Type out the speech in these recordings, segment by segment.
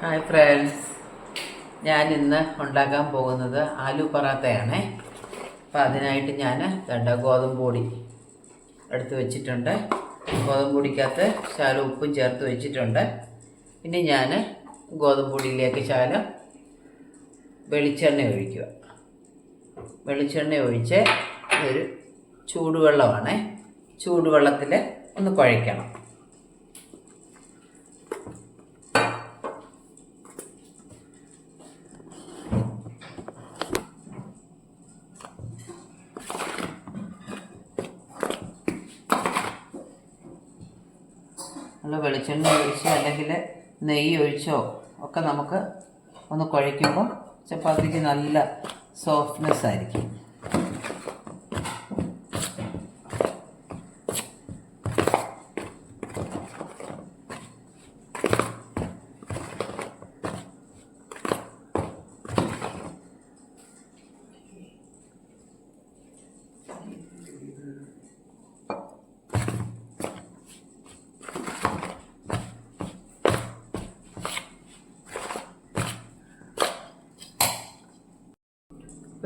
Hi friends ഞാൻ ഇന്ന് ഉണ്ടാക്കാൻ പോകുന്നത് ആലു പറാത്തയാണേ. അപ്പോൾ അതിനായിട്ട് ഞാൻ രണ്ട് ഗോതമ്പ് പൊടി എടുത്ത് വെച്ചിട്ടുണ്ട്. ഗോതമ്പ് പൊടിക്കകത്ത് ശാലം ഉപ്പും ചേർത്ത് വെച്ചിട്ടുണ്ട്. പിന്നെ ഞാൻ ഗോതമ്പ് പൊടിയിലേക്ക് ശാലം വെളിച്ചെണ്ണ ഒഴിക്കുക. വെളിച്ചെണ്ണ ഒഴിച്ച് ഒരു ചൂടുവെള്ളമാണ്. ചൂടുവെള്ളത്തിൽ ഒന്ന് കുഴയ്ക്കണം. നമ്മൾ വെളിച്ചെണ്ണ ഒഴിച്ചോ അല്ലെങ്കിൽ നെയ്യ് ഒഴിച്ചോ ഒക്കെ നമുക്ക് ഒന്ന് കുഴയ്ക്കുമ്പോൾ ചപ്പാത്തിക്ക് നല്ല സോഫ്റ്റ്നെസ് ആയിരിക്കും.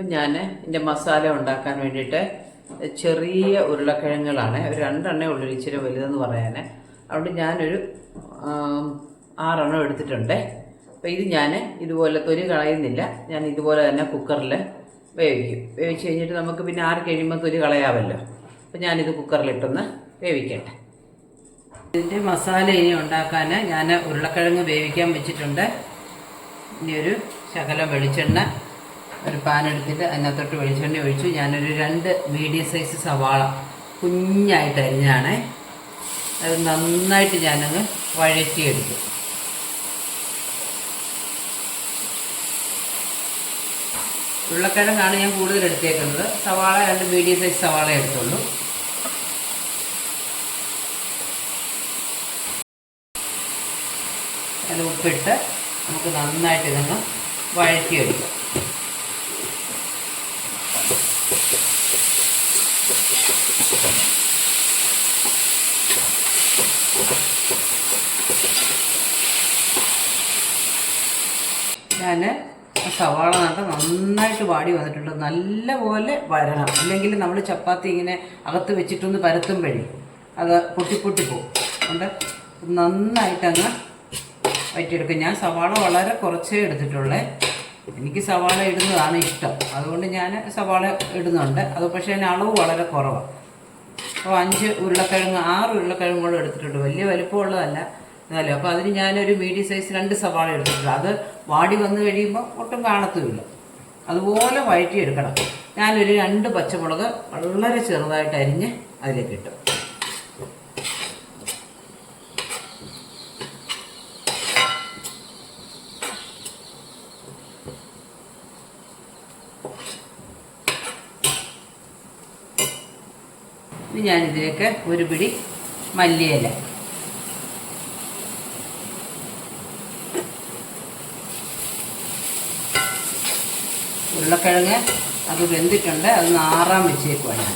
ഇപ്പം ഞാൻ എന്റെ മസാല ഉണ്ടാക്കാൻ വേണ്ടിയിട്ട് ചെറിയ ഉരുളക്കിഴങ്ങുകളാണ്. ഒരു രണ്ടെണ്ണേ ഉള്ളൂ ഇച്ചിരി വലുതെന്ന് പറയാൻ. അതുകൊണ്ട് ഞാനൊരു ആറെണ്ണം എടുത്തിട്ടുണ്ട്. അപ്പോൾ ഇത് ഞാൻ ഇതുപോലെ തൊലി കളയുന്നില്ല. ഞാൻ ഇതുപോലെ തന്നെ കുക്കറിൽ വേവിക്കും. വേവിച്ച് കഴിഞ്ഞിട്ട് നമുക്ക് പിന്നെ ആറ് കഴിയുമ്പോൾ തൊലി കളയാമല്ലോ. അപ്പോൾ ഞാനിത് കുക്കറിലിട്ടൊന്ന് വേവിക്കട്ടെ. ഇതിന്റെ മസാല ഇനി ഉണ്ടാക്കാൻ ഞാൻ ഉരുളക്കിഴങ്ങ് വേവിക്കാൻ വെച്ചിട്ടുണ്ട്. ഇനി ഒരു ശകലം വെളിച്ചെണ്ണ ഒരു പാൻ എടുത്തിട്ട് അതിനകത്തോട്ട് വെളിച്ചെണ്ണ ഒഴിച്ചു. ഞാനൊരു രണ്ട് മീഡിയം സൈസ് സവാള കുഞ്ഞായിട്ട് അരിഞ്ഞാണ് അത് നന്നായിട്ട് ഞാനങ്ങ് വഴറ്റിയെടുത്തു. ഉരുളക്കിഴങ്ങാണ് ഞാൻ കൂടുതൽ എടുത്തേക്കുന്നത്. സവാള രണ്ട് മീഡിയം സൈസ് സവാള എടുത്തുള്ളൂ. അത് ഉപ്പിട്ട് നമുക്ക് നന്നായിട്ട് ഇതൊന്ന് വഴറ്റിയെടുക്കാം. ഞാൻ സവാള നട്ട് നന്നായിട്ട് വാടി വന്നിട്ടുണ്ട്. നല്ലപോലെ വരണം. അല്ലെങ്കിൽ നമ്മൾ ചപ്പാത്തി ഇങ്ങനെ അകത്ത് വെച്ചിട്ടൊന്ന് പരത്തുമ്പോഴേ അത് പൊട്ടി പൊട്ടി പോകും. അതുകൊണ്ട് നന്നായിട്ടങ്ങ് വറ്റിയെടുക്കും. ഞാൻ സവാള വളരെ കുറച്ചേ എടുത്തിട്ടുള്ളേ. എനിക്ക് സവാള ഇടുന്നതാണ് ഇഷ്ടം. അതുകൊണ്ട് ഞാൻ സവാള ഇടുന്നുണ്ട്. അത് പക്ഷേ അതിന് അളവ് വളരെ കുറവാണ്. അപ്പോൾ അഞ്ച് ഉരുളക്കിഴങ്ങ് ആറ് ഉരുളക്കിഴങ്ങ് കൂടെ എടുത്തിട്ടുണ്ട്. വലിയ വലിപ്പമുള്ളതല്ല. എന്നാലും അപ്പോൾ അതിന് ഞാനൊരു മീഡിയം സൈസ് രണ്ട് സവാള എടുത്തിട്ടുണ്ട്. അത് വാടി വന്നു കഴിയുമ്പോൾ ഒട്ടും കാണത്തുമില്ല. അതുപോലെ വഴറ്റിയെടുക്കണം. ഞാനൊരു രണ്ട് പച്ചമുളക് വളരെ ചെറുതായിട്ട് അരിഞ്ഞ് അതിലേക്ക് ഇട്ടു. ഇനി ഞാനിതിലേക്ക് ഒരു പിടി മല്ലിയില. ഉരുളക്കിഴങ്ങ് അത് വെന്തിട്ടുണ്ട്. അത് നാറാൻ വെച്ചേക്കുവാണ്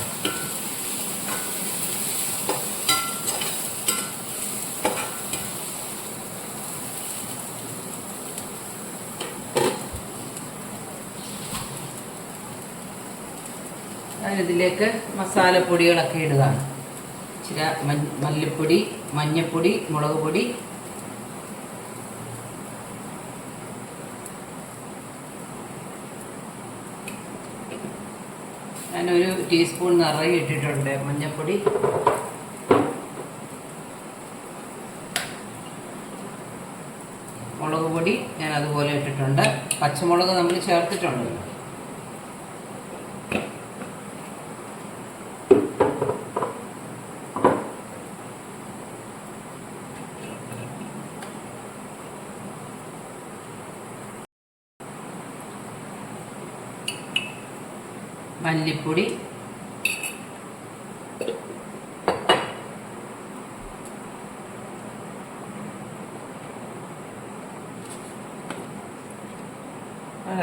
ഞാനിതിലേക്ക് മസാലപ്പൊടികളൊക്കെ ഇടുകയാണ് ഇച്ചിരി മല്ലിപ്പൊടി മഞ്ഞൾപ്പൊടി മുളക് പൊടി ഞാനൊരു ടീസ്പൂൺ നിറയെ ഇട്ടിട്ടുണ്ട്. മഞ്ഞപ്പൊടി. മുളക് പൊടി ഞാൻ അതുപോലെ ഇട്ടിട്ടുണ്ട്. പച്ചമുളക് നമ്മൾ ചേർത്തിട്ടുണ്ട് മല്ലിപ്പൊടി.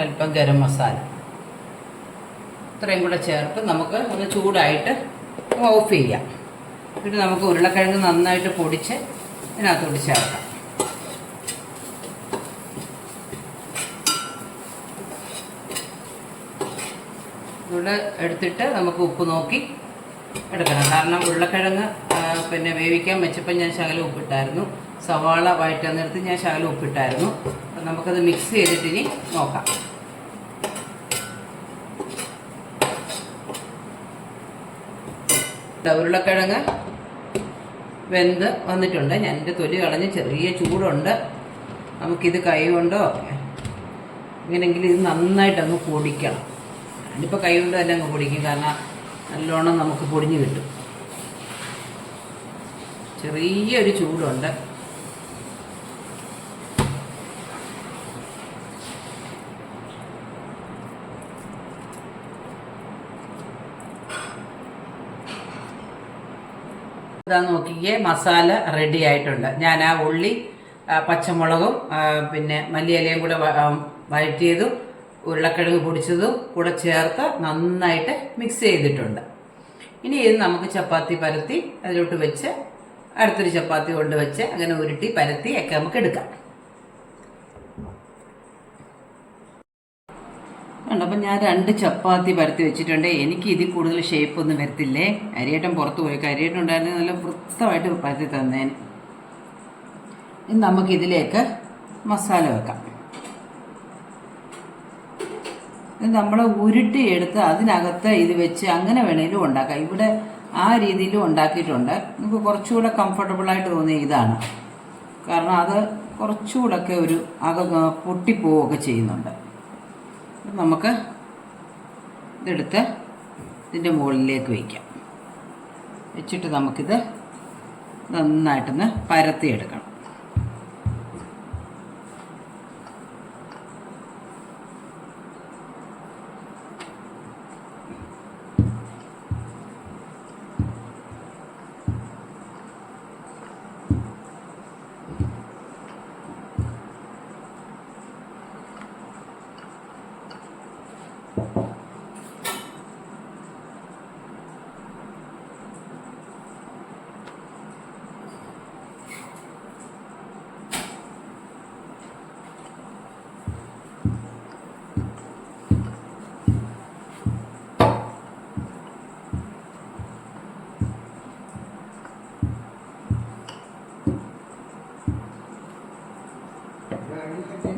അല്പം ഗരം മസാല. ഇത്രയും കൂടെ ചേർത്ത് നമുക്ക് ഒന്ന് ചൂടായിട്ട് ഓഫ് ചെയ്യാം. എന്നിട്ട് നമുക്ക് ഉരുളക്കിഴങ്ങ് നന്നായിട്ട് പൊടിച്ച് ഇതിനകത്തോട്ട് ചേർക്കാം. ഇവിടെ എടുത്തിട്ട് നമുക്ക് ഉപ്പ് നോക്കി എടുക്കണം. കാരണം ഉരുളക്കിഴങ്ങ് പിന്നെ വേവിക്കാൻ വെച്ചപ്പോൾ ഞാൻ ശകലം ഉപ്പിട്ടായിരുന്നു. സവാള വഴറ്റുന്നിടത്ത് ഞാൻ ശകലം ഉപ്പിട്ടായിരുന്നു. അപ്പം നമുക്കത് മിക്സ് ചെയ്തിട്ട് ഇനി നോക്കാം. ഉരുളക്കിഴങ്ങ് വെന്ത് വന്നിട്ടുണ്ട്. ഞാൻ എന്റെ തൊലി കളഞ്ഞ് ചെറിയ ചൂടുണ്ട്. നമുക്കിത് കൈ കൊണ്ടോ ഇങ്ങനെങ്കിലും ഇത് നന്നായിട്ട് അങ്ങ് പൊടിക്കണം. ഞാനിപ്പോൾ കൈ കൊണ്ട് തന്നെ അങ്ങ് പൊടിക്കും. കാരണം നല്ലോണം നമുക്ക് പൊടിഞ്ഞ് കിട്ടും. ചെറിയൊരു ചൂടുണ്ട്. ഇതാ നോക്കിക്കേ മസാല റെഡി ആയിട്ടുണ്ട്. ഞാൻ ആ ഉള്ളി പച്ചമുളകും പിന്നെ മല്ലിയിലയും കൂടെ വഴറ്റിയതും ഉരുളക്കിഴങ്ങ് പൊടിച്ചതും കൂടെ ചേർത്ത് നന്നായിട്ട് മിക്സ് ചെയ്തിട്ടുണ്ട്. ഇനി ഇത് നമുക്ക് ചപ്പാത്തി പരത്തി അതിലോട്ട് വെച്ച് അടുത്തൊരു ചപ്പാത്തി കൊണ്ട് വെച്ച് അങ്ങനെ ഉരുട്ടി പരത്തി ഒക്കെ നമുക്ക് എടുക്കാം. അപ്പം ഞാൻ രണ്ട് ചപ്പാത്തി പരത്തി വെച്ചിട്ടുണ്ട്. എനിക്ക് ഇതിൽ കൂടുതൽ ഷേപ്പ് ഒന്നും വരത്തില്ലേ? അരിയേട്ടൻ പുറത്ത് പോയി. അരിയേട്ടൻ ഉണ്ടായിരുന്നെങ്കിൽ നല്ല വൃത്തമായിട്ട് പരത്തി തന്നേന്. ഇനി നമുക്ക് ഇതിലേക്ക് മസാല വെക്കാം. ഇത് ഉരുട്ടി എടുത്ത് അതിനകത്ത് ഇത് വെച്ച് അങ്ങനെ വേണേലും ഉണ്ടാക്കാം. ഇവിടെ ആ രീതിയിലും ഉണ്ടാക്കിയിട്ടുണ്ട്. നമുക്ക് കുറച്ചുകൂടെ കംഫർട്ടബിളായിട്ട് തോന്നിയ ഇതാണ്. കാരണം അത് കുറച്ചുകൂടെയൊക്കെ ഒരു അക പൊട്ടിപ്പോവുകയൊക്കെ ചെയ്യുന്നുണ്ട്. നമുക്ക് ഇതെടുത്ത് ഇതിന്റെ മുകളിലേക്ക് വയ്ക്കാം വെച്ചിട്ട് നമുക്കിത് നന്നായിട്ടൊന്ന് പരത്തിയെടുക്കണം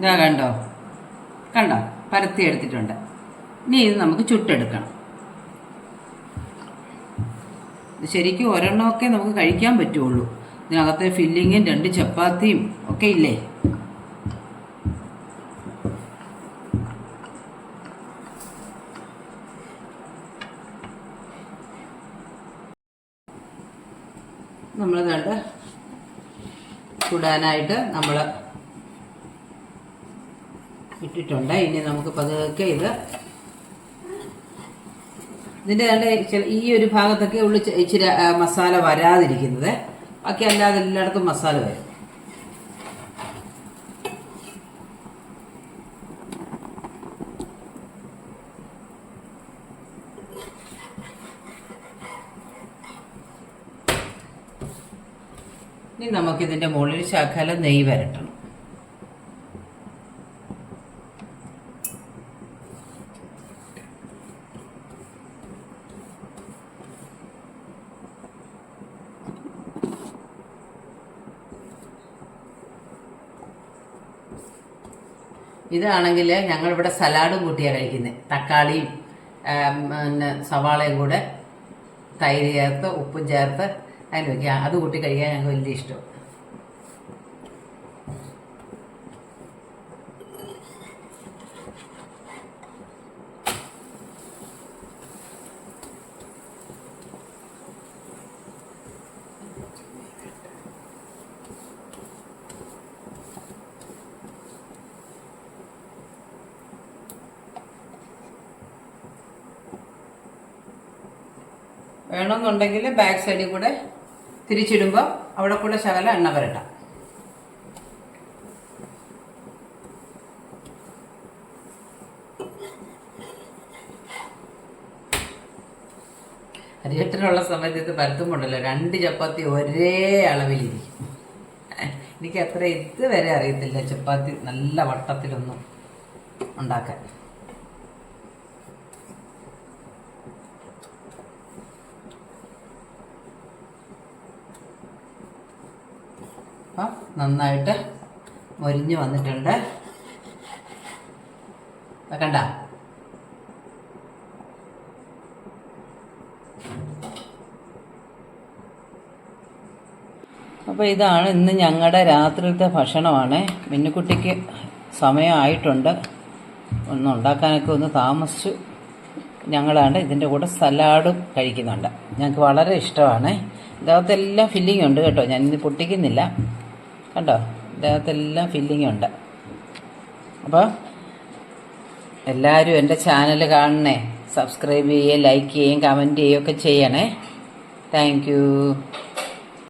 ഇതാ കണ്ടോ? കണ്ടോ? പരത്തി എടുത്തിട്ടുണ്ട്. ഇനി ഇത് നമുക്ക് ചുട്ടെടുക്കണം. ശരിക്കും ഒരെണ്ണമൊക്കെ നമുക്ക് കഴിക്കാൻ പറ്റുള്ളൂ. ഇതിനകത്തെ ഫില്ലിങ്ങും രണ്ട് ചപ്പാത്തിയും ഒക്കെ ഇല്ലേ? നമ്മൾ കണ്ട് ചുടാനായിട്ട് നമ്മൾ ഇട്ടിട്ടുണ്ട്. ഇനി നമുക്ക് പതുക്കെ ഇത് ഇതിന്റെ നല്ല ചില- ഈ ഒരു ഭാഗത്തൊക്കെ ഉള്ളു ഇച്ചിരി മസാല വരാതിരിക്കുന്നത്. ബാക്കി അല്ലാതെ എല്ലായിടത്തും മസാല വരും. ഇനി നമുക്കിതിന്റെ മുകളിൽ ശകലം നെയ്യ് വരട്ടണം. ഇതാണെങ്കിൽ ഞങ്ങളിവിടെ സലാഡും കൂട്ടിയാണ് കഴിക്കുന്നത് തക്കാളിയും പിന്നെ സവാളയും കൂടെ തൈര് ചേർത്ത് ഉപ്പും ചേർത്ത് അതിന് വയ്ക്കുക അത് കൂട്ടി കഴിക്കാൻ ഞങ്ങൾക്ക് വലിയ ഇഷ്ടം. വേണമെന്നുണ്ടെങ്കിൽ ബാക്ക് സൈഡിൽ കൂടെ തിരിച്ചിടുമ്പോൾ അവിടെ കൂടെ ശകലം എണ്ണ വരട്ട അരിയട്ടനുള്ള സമയത്ത് ഇത് പരത്തുമ്പോണ്ടല്ലോ രണ്ട് ചപ്പാത്തി ഒരേ അളവിലിരിക്കും. എനിക്ക് അത്ര ഇതുവരെ അറിയത്തില്ല ചപ്പാത്തി നല്ല വട്ടത്തിലൊന്നും ഉണ്ടാക്കാൻ. അപ്പം നന്നായിട്ട് മൊരിഞ്ഞ് വന്നിട്ടുണ്ട്. കണ്ട അപ്പോൾ ഇതാണ് ഇന്ന് ഞങ്ങളുടെ രാത്രിയിലത്തെ ഭക്ഷണമാണ്. മിന്നുക്കുട്ടിക്ക് സമയമായിട്ടുണ്ട്. ഒന്ന് ഉണ്ടാക്കാനൊക്കെ ഒന്ന് താമസിച്ചു. ഞങ്ങളാണ്ട് ഇതിന്റെ കൂടെ സലാഡും കഴിക്കുന്നുണ്ട്. ഞങ്ങൾക്ക് വളരെ ഇഷ്ടമാണ്. ഇതിനകത്തെല്ലാം ഫില്ലിംഗ് ഉണ്ട് കേട്ടോ. ഞാൻ പൊട്ടിക്കുന്നില്ല. കണ്ടോ? ഇതിനകത്തെല്ലാം ഫില്ലിംഗ് ഉണ്ട്. അപ്പോൾ എല്ലാവരും എന്റെ ചാനൽ കാണണേ. സബ്സ്ക്രൈബ് ചെയ്യുകയും ലൈക്ക് ചെയ്യുകയും കമന്റ് ചെയ്യുകയൊക്കെ ചെയ്യണേ. താങ്ക്